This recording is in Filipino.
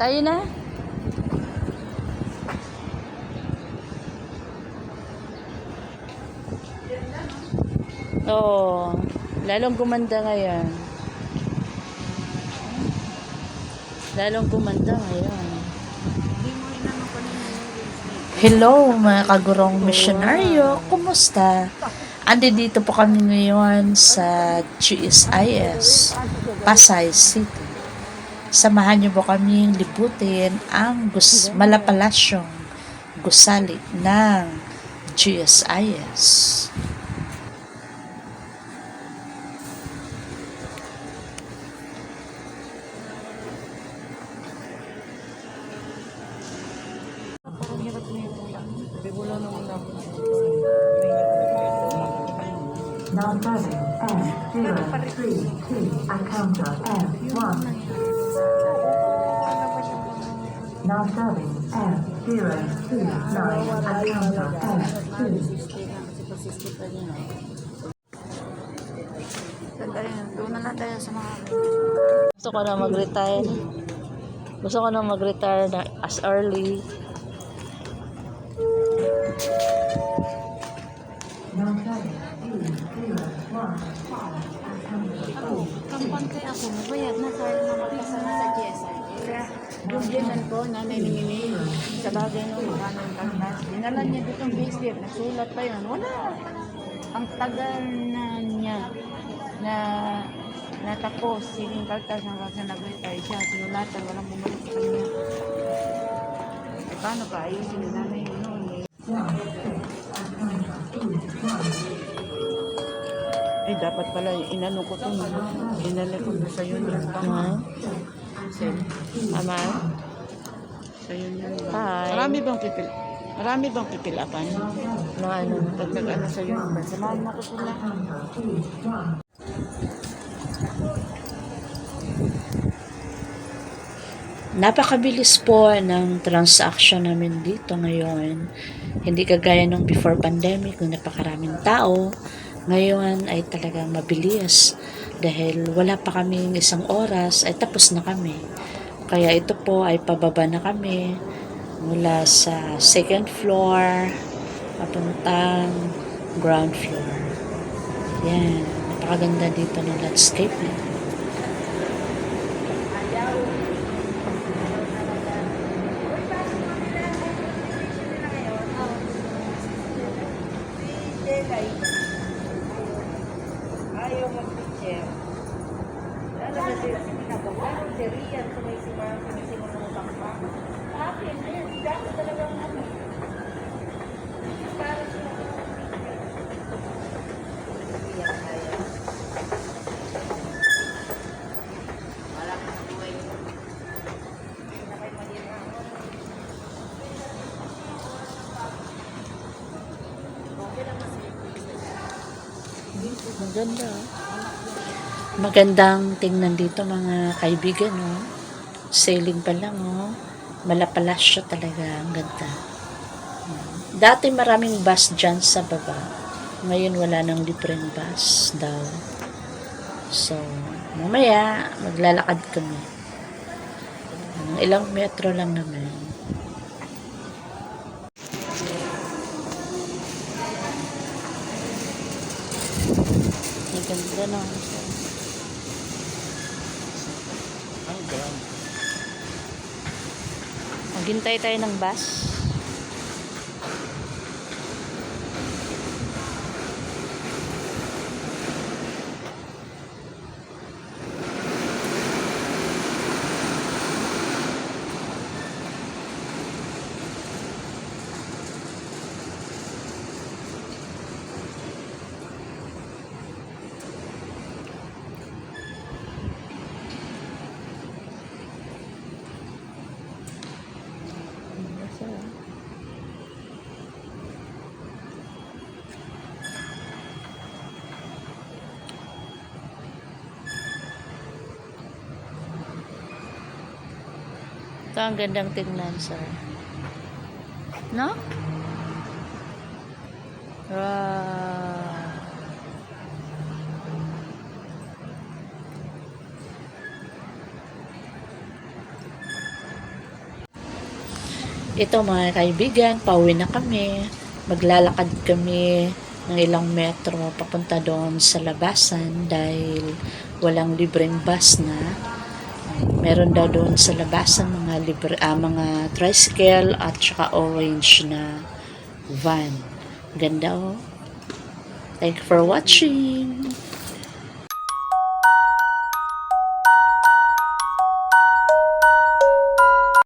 Tayo na. Oo. Lalong gumanda ngayon. Lalong gumanda ngayon. Hello mga kagurong misyonaryo, kumusta? Andi dito po kami ngayon sa GSIS, Pasay City. Samahan niyo po kaming liputin ang gus malapalasyong gusali ng GSIS. Non-serving F032 encounter F1. Now serving M029 at counter M2. Sandali na, doon na tayo sa mga... Gusto ko na mag-retire. Gusto ko na mag-retire na as early. Now serving M019 Pagkay ako, mabayad na sa mga kasama sa GSI. Yung dinan ko, nanay ni Mimi, sa bagay nung mga ng pagkas, dinala niya dito ang big slip, nagsulat pa yun. Wala. Ang tagal na niya na natapos, siling kaltas ng kasi nag-retire siya, sinulatan, walang bumalik sa kanya. E paano ka? Ayusin ni nanay yun. Eh. Eh, dapat pala, inano ko to, inano ko sa yun yung tama. Ama? Sa yun yun. Hi. Marami bang pipil? Marami bang pipilapan? Na ano? Pag nag-ano sa yun, samahan mo ko sila. Napakabilis po ng transaction namin dito ngayon. Hindi kagaya nung before pandemic, nung napakaraming tao. Ngayon ay talagang mabilis dahil wala pa kaming isang oras ay tapos na kami. Kaya ito po ay pababa na kami mula sa second floor papuntang ground floor. Yan. Napakaganda dito ng landscape na. Ayaw mag-picture. Ano ba sila sinabog? Si Rian, sumisimang, sumisimang ng bakbak. Akin, ayun, dati talagang ano. Para sila Maganda. Magandang tingnan dito mga kaibigan, oh. Sailing pa lang, oh. Malapalasyo talaga. Ang ganda. Dati maraming bus dyan sa baba. Ngayon wala nang libreng bus daw. So, mamaya maglalakad kami. Ang ilang metro lang naman. Ang ganda no. Maghintay tayo ng bus. Ito ang gandang tingnan, sir. No? Wow. ito mga kaibigan, pauwi na kami. Maglalakad kami ng ilang metro papunta doon sa labasan dahil walang libreng bus na. Meron daw doon sa labasan mga libre, ah, mga tricycle at saka orange na van. Ganda oh. Thank you for watching.